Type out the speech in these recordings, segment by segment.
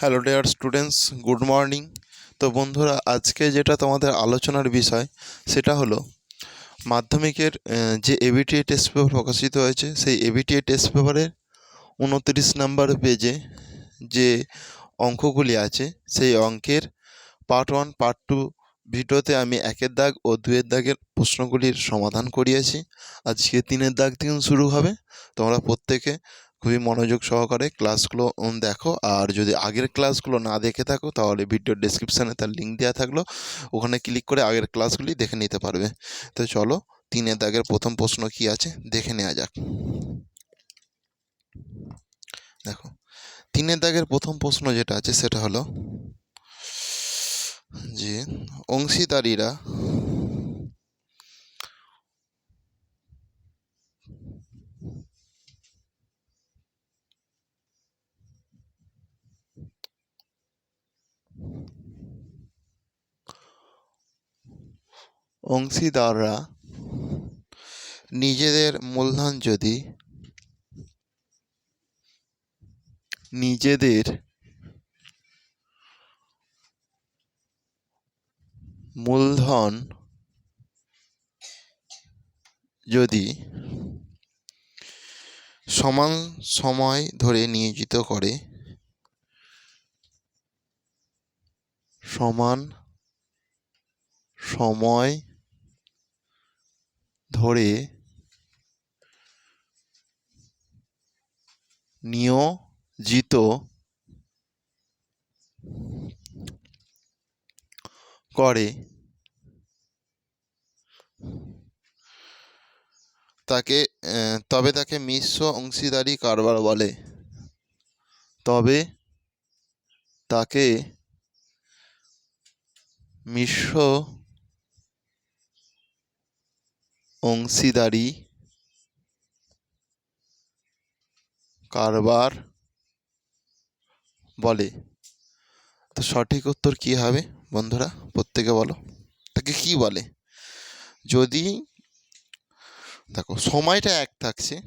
Hello dear students good morning তো বন্ধুরা, আজকে যেটা তোমাদের আলোচনার বিষয়, সেটা হলো মাধ্যমিকের যে এবিটিএ টেস্ট পেপার প্রকাশিত হয়েছে, সেই এবিটিএ টেস্ট পেপারের উনত্রিশ নাম্বার পেজে যে অঙ্কগুলি আছে, সেই অঙ্কের পার্ট ওয়ান পার্ট টু ভিডিওতে আমি একের দাগ ও দুয়ের দাগের প্রশ্নগুলির সমাধান করিয়েছি। আজকে তিনের দাগ থেকে শুরু হবে। তোমরা প্রত্যেকে খুবই মনোযোগ সহকারে ক্লাসগুলো দেখো। আর যদি আগের ক্লাসগুলো না দেখে থাকো, তাহলে ভিডিওর ডেসক্রিপশানে তার লিঙ্ক দেওয়া থাকল। ওখানে ক্লিক করে আগের ক্লাসগুলি দেখে নিতে পারবে। তো চলো, তিনের দাগের প্রথম প্রশ্ন কি আছে? দেখে নেওয়া যাক। দেখো, তিনের দাগের প্রথম প্রশ্ন যেটা আছে সেটা হলো যে, অংশীদারিরা অংশীদাররা নিজেদের মূলধন যদি নিজেদের মূলধন যদি সমান সময় ধরে নিয়োজিত করে সমান সময় ধরে নিয়োজিত করে তাকে তবে তাকে মিশ্র অংশীদারি কারবার বলে। তবে তাকে মিশ্র অংশীদারি, কারবার বলে। তো সঠিক উত্তর কি হবে বন্ধুরা? প্রত্যেকে বলো। তাকে কি বলে? যদি দেখো, সময়টা এক থাকছে।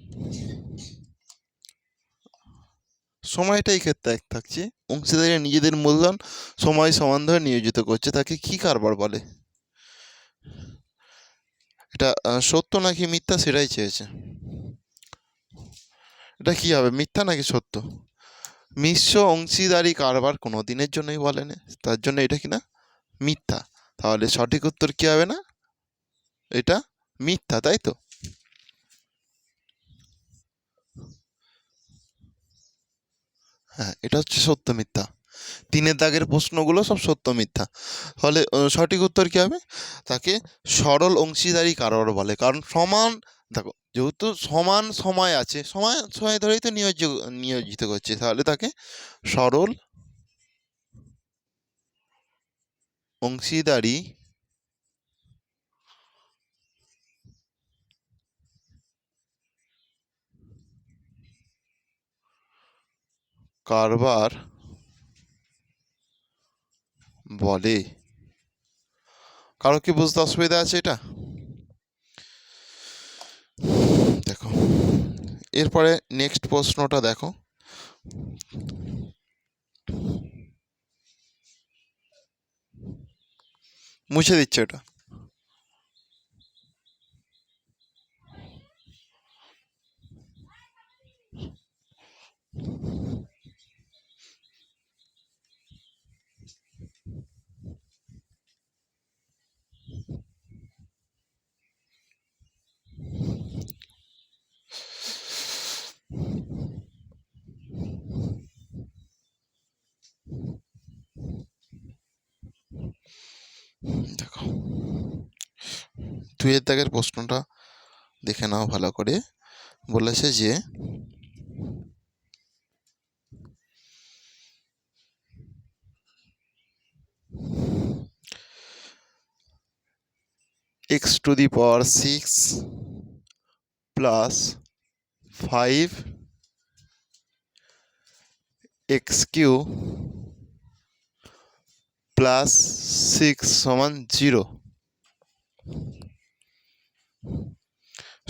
সময়টা এই ক্ষেত্রে এক থাকছে। অংশীদারিরা নিজেদের মূলধন সময় সমান ধরে নিয়োজিত করছে। তাকে কি কারবার বলে? এটা সত্য নাকি মিথ্যা সেটাই চেয়েছে? এটা কি হবে, মিথ্যা নাকি সত্য? মিশ্র অংশীদারি কারবার কোনো দিনের জন্যই বলেনি, তার জন্য এটা কি না? মিথ্যা। তাহলে সঠিক উত্তর কি হবে না? এটা মিথ্যা, তাই তো? হ্যাঁ এটা হচ্ছে সত্য মিথ্যা। তিনের দাগের প্রশ্নগুলো সব সত্য মিথ্যা। ফলে সঠিক উত্তর কি হবে? তাকে সরল অংশীদারি কারবার বলে। কারণ সমান, দেখো, যেহেতু সমান সময় আছে সময় সময় ধরেই তো নিয়োজ নিয়োজিত করছে। তাহলে তাকে সরল অংশীদারি কারবার বলে। কারও কি বুঝতে অসুবিধা আছে এটা? দেখো, এরপরে নেক্সট প্রশ্নটা দেখো। মুছে দিচ্ছে ওটা। দেখো। দুয়ের দাগের প্রশ্নটা দেখে নাও ভালো করে। বলেছে যে x to the power six plus five x cube plus six সমান জিরো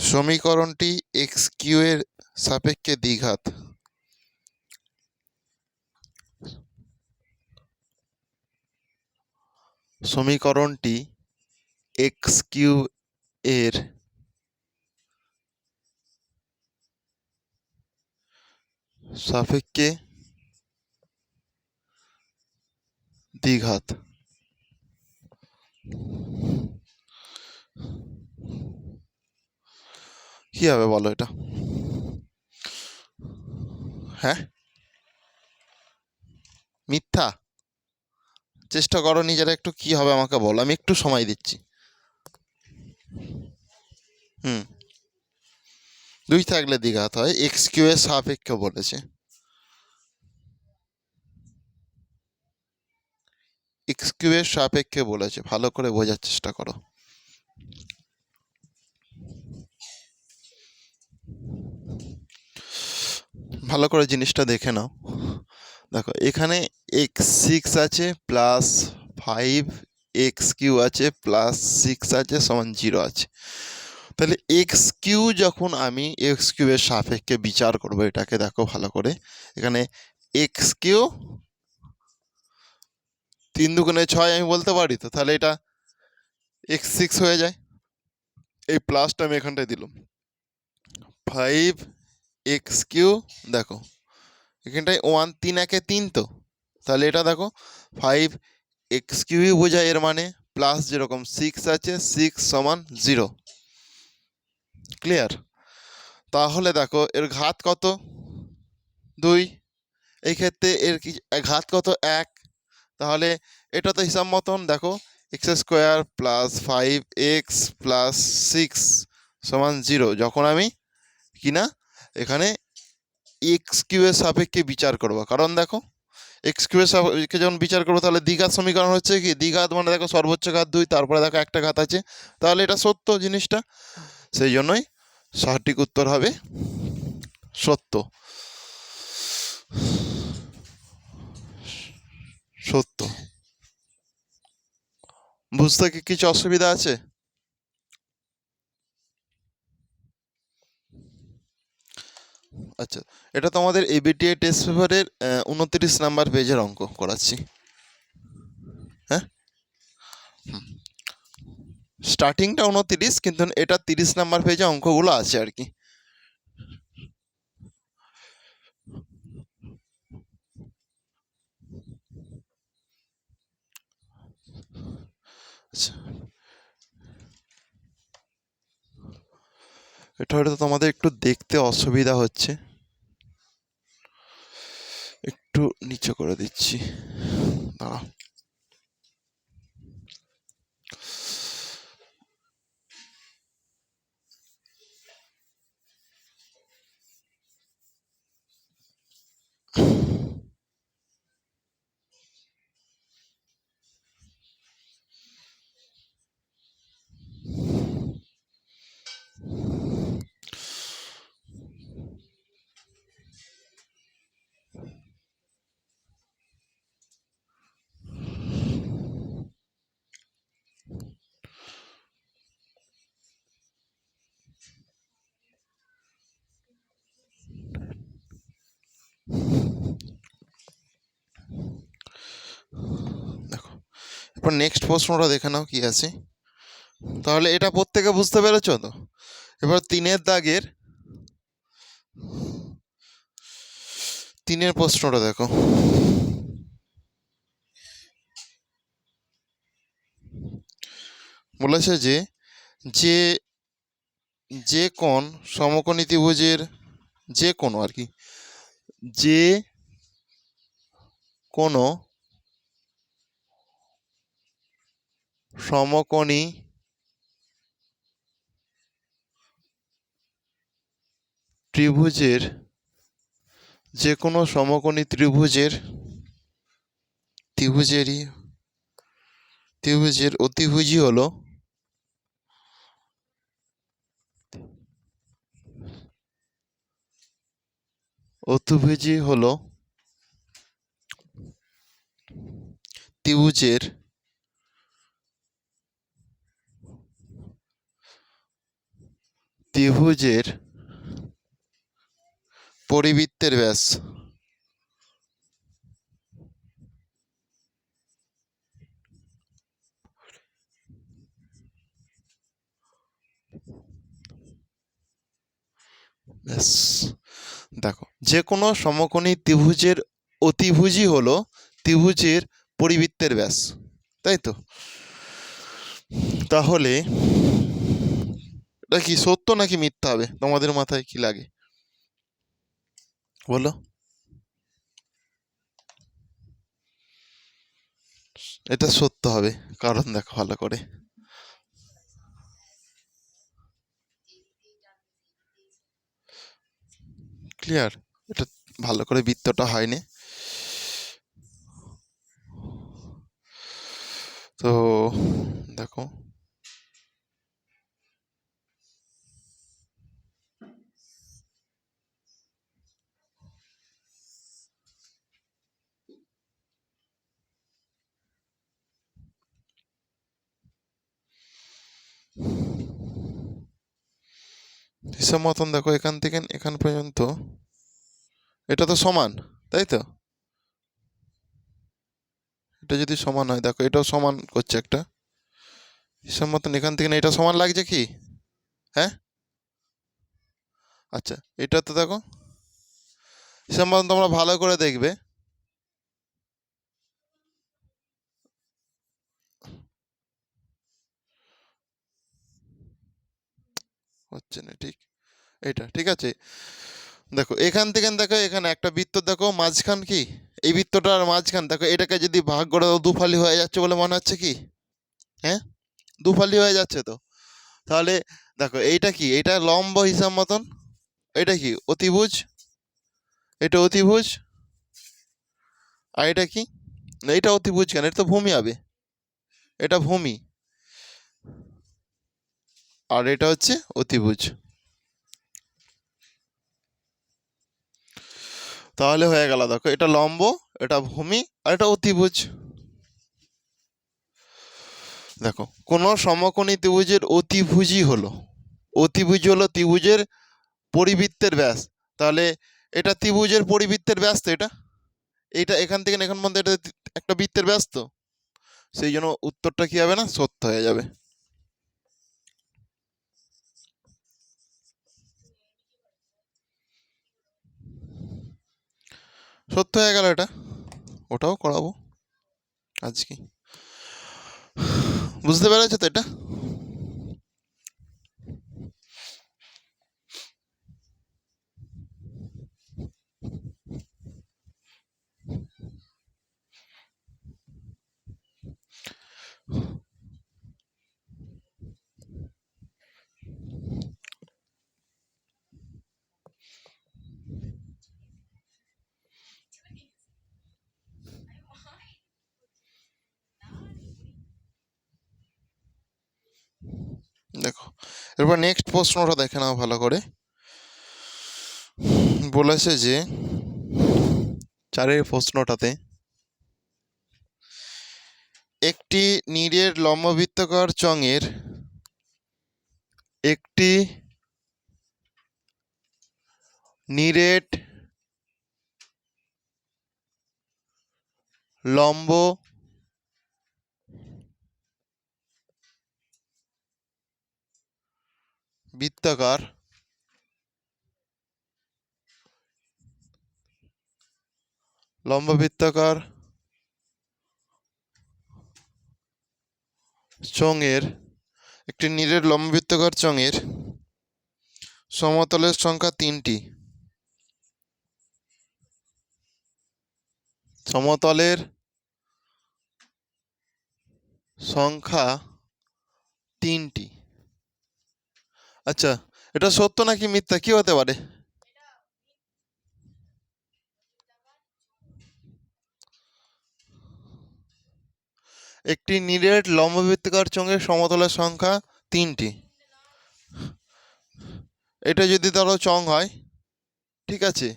সমীকরণটি এক্স কিউ এর সাপেক্ষে দ্বিঘাত। সমীকরণটি এক্স কিউ এর সাপেক্ষে দ্বিঘাত। কি হবে বলো এটা? হ্যাঁ? মিথ্যা? চেষ্টা করো নিজেরা একটু কি হবে আমাকে বলো, আমি একটু সময় দিচ্ছি। হুম। দুই থাকলে দ্বিঘাত হয়, এক্স কিউ এর সাপেক্ষে বলেছে। এক্স কিউ এর সাপেক্ষে বলেছে। ভালো করে বোঝার চেষ্টা করো। ভালো করে জিনিসটা দেখে নাও। দেখো, এখানে এক্স সিক্স আছে, প্লাস ফাইভ এক্স কিউ আছে, প্লাস সিক্স আছে, সমান জিরো আছে। তাহলে এক্স কিউ যখন আমি এক্স কিউয়ের সাপেক্ষে বিচার করব, এটাকে দেখো ভালো করে। এখানে এক্স কিউ তিন দুগুণে ছয় আমি বলতে পারি তো? তাহলে এটা এক্স সিক্স হয়ে যায়। এই প্লাসটা আমি এখানটায় দিলাম। ফাইভ এক্স কিউ দেখো, এখানটায় ওয়ান তিন একে তিন তো? তাহলে এটা দেখো ফাইভ এক্স কিউই বোঝায় এর মানে প্লাস যেরকম সিক্স আছে সিক্স সমান জিরো ক্লিয়ার তাহলে দেখো, এর ঘাত কত? দুই। এই ক্ষেত্রে এর কি ঘাত কত? এক। তাহলে এটা তো হিসাব মতন দেখো x square plus five x plus six সমান জিরো যখন আমি কি না এখানে এক্স কিউয়ের সাপেক্ষে বিচার করব। কারণ দেখো এক্স কিউয়ের সাপেক্ষে যখন বিচার করব, তাহলে দ্বিঘাত সমীকরণ হচ্ছে কি? দ্বিঘাত মানে দেখো সর্বোচ্চ ঘাত দুই, তারপরে দেখো একটা ঘাত আছে। তাহলে এটা সত্য জিনিসটা। সেই জন্যই সঠিক উত্তর হবে সত্য। বুঝতে কি, কিছু অসুবিধা আছে? আচ্ছা এটা তোমাদের এবিটিআই টেস্ট পেপারের উনত্রিশ নাম্বার পেজের অঙ্ক করাচ্ছি। হ্যাঁ? স্টার্টিংটা উনত্রিশ, কিন্তু এটা তিরিশ নাম্বার পেজে অঙ্কগুলো আছে আর কি। এটা হয়তো তোমাদের একটু দেখতে অসুবিধা হচ্ছে। একটু নিচে করে দিচ্ছি। দাঁড়াও দেখো এরপর নেক্সট প্রশ্নটা দেখে নাও কি আছে। তাহলে এটা প্রত্যেকে বুঝতে পেরেছ তো? এবার তিনের দাগের, তিনের প্রশ্নটা দেখো। বলেছে যে যে যে কোন সমকোণী ত্রিভুজের যে কোনো আর কি, যে কোনো সমকোণী ত্রিভুজের যে কোনো সমকোণী ত্রিভুজের ত্রিভুজেরই ত্রিভুজের অতিভুজই হলো অতিভুজই হলো ত্রিভুজের ত্রিভুজের পরিবৃত্তের ব্যাস। ব্যাস। দেখো যে কোনো সমকোণী ত্রিভুজের অতিভুজই হলো ত্রিভুজের পরিবৃত্তের ব্যাস, তাই তো? তাহলে এটা কি সত্য নাকি মিথ্যা হবে? তোমাদের মাথায় কি লাগে? বলো। এটা সত্য হবে, কারণ দেখো ভালো করে। ক্লিয়ার এটা ভালো করে বৃত্তটা হয়নি। তো দেখো। হিসাব মতন দেখো, এখান থেকে, এখান পর্যন্ত। এটা তো সমান, তাই তো? এটা যদি সমান হয়, দেখো, এটাও সমান করছে একটা। হিসাব মতন এখান থেকে এটা সমান লাগছে কি? হ্যাঁ? আচ্ছা এটা তো দেখো হিসাব মতন তোমরা ভালো করে দেখবে। হচ্ছে না, ঠিক। এটা ঠিক আছে? দেখো, এখান থেকে দেখো, এখানে একটা বৃত্ত দেখো, মাঝখান কি? এই বৃত্তটার মাঝখান, দেখো, এটাকে যদি ভাগ করে দাও, দুফালি হয়ে যাচ্ছে বলে মনে হচ্ছে কি? হ্যাঁ? দুফালি হয়ে যাচ্ছে তো। তাহলে দেখো, এইটা কি? এটা লম্ব হিসাব মতন? এটা কি? অতিভুজ? এটা অতিভুজ? আর এটা কি? না এটা অতিভুজ কেন? এটা তো ভূমি হবে। এটা ভূমি। আর এটা হচ্ছে অতিভুজ। তাহলে হয়ে গেল, দেখো, এটা লম্ব, এটা ভূমি আর এটা অতিভুজ। দেখো, কোনো সমকোণী ত্রিভুজের অতিভুজই হলো। অতিভুজ হলো ত্রিভুজের পরিবৃত্তের ব্যাস। তাহলে এটা ত্রিভুজের পরিবৃত্তের ব্যাস তো এটা? এইটা এখান থেকে এখান মধ্যে এটা একটা বৃত্তের ব্যাস তো? সেই জন্য উত্তরটা কি হবে না? সত্য হয়ে যাবে। সত্য হয়ে গেল এটা। ওটাও করাবো। আজকে। বুঝতে পেরেছ তো এটা? দেখো, এরপর নেক্সট প্রশ্নটা দেখে নাও ভালো করে। বলেছে যে, চারের প্রশ্নটাতে, একটি নীরের লম্ববৃত্তাকার চঙের একটি নিরেট লম্ব বৃত্তাকার লম্ব বৃত্তাকার চঙের একটি নীরের লম্ব বৃত্তাকার চঙের সমতলের সংখ্যা তিনটি। সমতলের সংখ্যা তিনটি। আচ্ছা এটা সত্য নাকি মিথ্যা? কি হতে পারে? একটি নিরেট লম্ববৃত্তাকার চোঙের সমতলের সংখ্যা তিনটি। এটা যদি ধরো চং হয়, ঠিক আছে?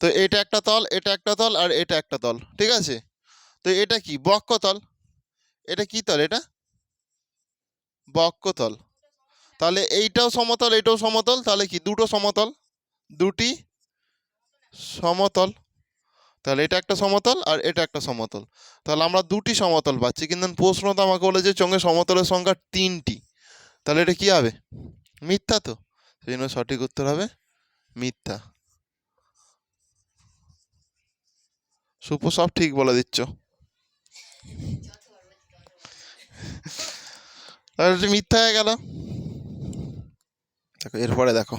তো এটা একটা তল, এটা একটা তল, আর এটা একটা তল, ঠিক আছে? তো এটা কি? বক্ষতল এটা কি তল এটা? বক্ষতল তাহলে এইটাও সমতল, এটাও সমতল, তাহলে কি? দুটো সমতল, দুটি সমতল। তাহলে এটা একটা সমতল আর এটা একটা সমতল। তাহলে আমরা দুটি সমতল পাচ্ছি, কিন্তু প্রশ্ন তো আমাকে বলে যে চোঙে সমতলের সংখ্যা তিনটি। তাহলে এটা কি হবে? মিথ্যা তো। সেই জন্য সঠিক উত্তর হবে মিথ্যা। সুপ, সব ঠিক বলে দিচ্ছ? মিথ্যা হয়ে গেল। এরপরে দেখো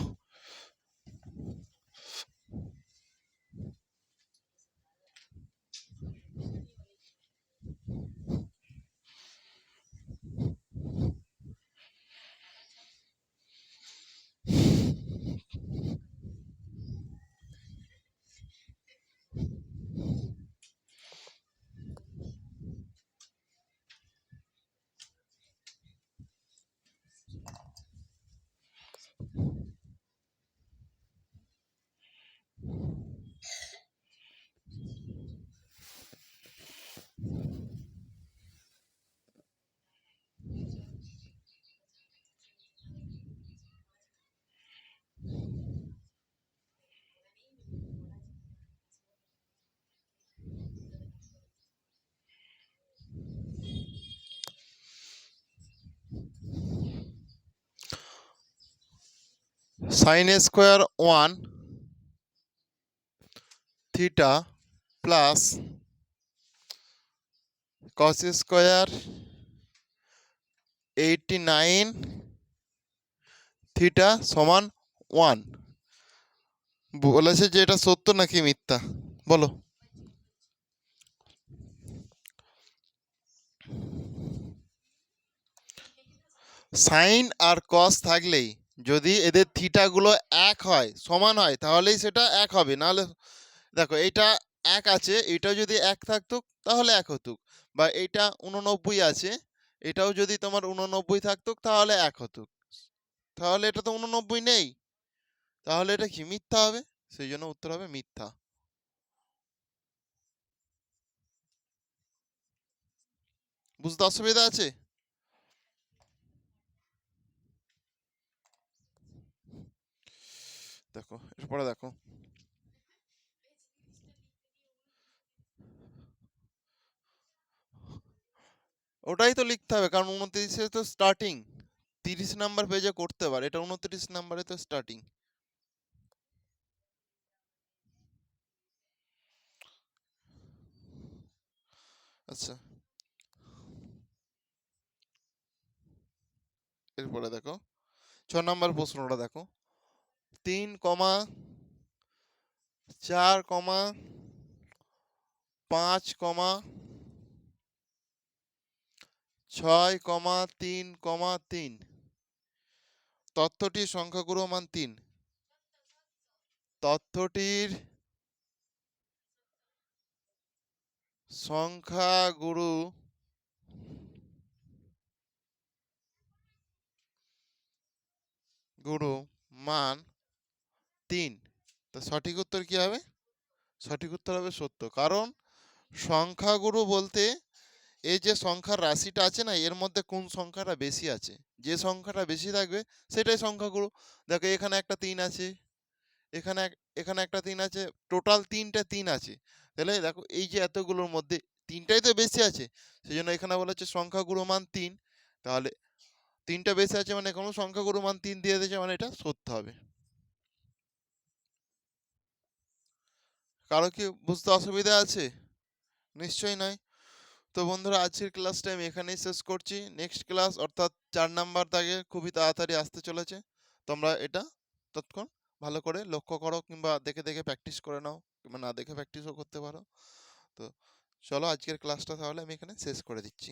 sine square one theta plus cos square eighty nine theta সমান ওয়ান বলেছে যে এটা সত্য নাকি মিথ্যা? বলো। সাইন আর কস থাকলেই যদি এদের থিটাগুলো এক হয়, সমান হয়, তাহলেই সেটা এক হবে। নাহলে, দেখো, এইটা এক আছে এটাও যদি এক থাকতো, তাহলে এক হতো। বা এইটা উননব্বই আছে, এটাও যদি তোমার উননব্বই থাকতো, তাহলে এক হতো। তাহলে এটা তো উননব্বই নেই। তাহলে এটা কি মিথ্যা হবে? সেই জন্য উত্তর হবে মিথ্যা। বুঝতে অসুবিধা আছে? দেখো এরপরে দেখো। ওটাই তো লিখতে হবে, কারণ উনত্রিশে তো স্টার্টিং তিরিশ নাম্বার পেজে করতে পারে, এটা উনত্রিশ নাম্বারে তো স্টার্টিং আচ্ছা। এরপরে দেখো, ছ নম্বর প্রশ্নটা দেখো। তিন কমা, চার কমা, পাঁচ কমা, ছয় কমা, তিন কমা, তিন। তথ্যটির সংখ্যাগুরু মান তিন। তথ্যটির সংখ্যাগুরু গুরু মান তিন। তো সঠিক উত্তর কি হবে? সঠিক উত্তর হবে সত্য। কারণ সংখ্যাগুরু বলতে এই যে সংখ্যার রাশিটা আছে না, এর মধ্যে কোন সংখ্যাটা বেশি আছে? যে সংখ্যাটা বেশি থাকবে সেটাই সংখ্যাগুরু। দেখো এখানে একটা তিন আছে, এখানে এখানে একটা তিন আছে টোটাল তিনটে তিন আছে। তাহলে দেখো এই যে এতগুলোর মধ্যে তিনটাই তো বেশি আছে সেই জন্য এখানে বলা হচ্ছে সংখ্যাগুরু মান তিন। তাহলে তিনটা বেশি আছে মানে কোনো সংখ্যাগুরু মান তিন দিয়ে দিয়েছে মানে এটা সত্য হবে। কারও কি বুঝতে অসুবিধা আছে? নিশ্চয়ই নয়। তো বন্ধুরা, আজকের ক্লাসটা আমি এখানেই শেষ করছি। নেক্সট ক্লাস অর্থাৎ চার নাম্বার দাগে খুবই তাড়াতাড়ি আসতে চলেছে। তোমরা এটা তৎক্ষণ ভালো করে লক্ষ্য করো কিংবা দেখে দেখে প্র্যাকটিস করে নাও কিংবা না দেখে প্র্যাকটিসও করতে পারো। তো চলো আজকের ক্লাসটা তাহলে আমি এখানে শেষ করে দিচ্ছি।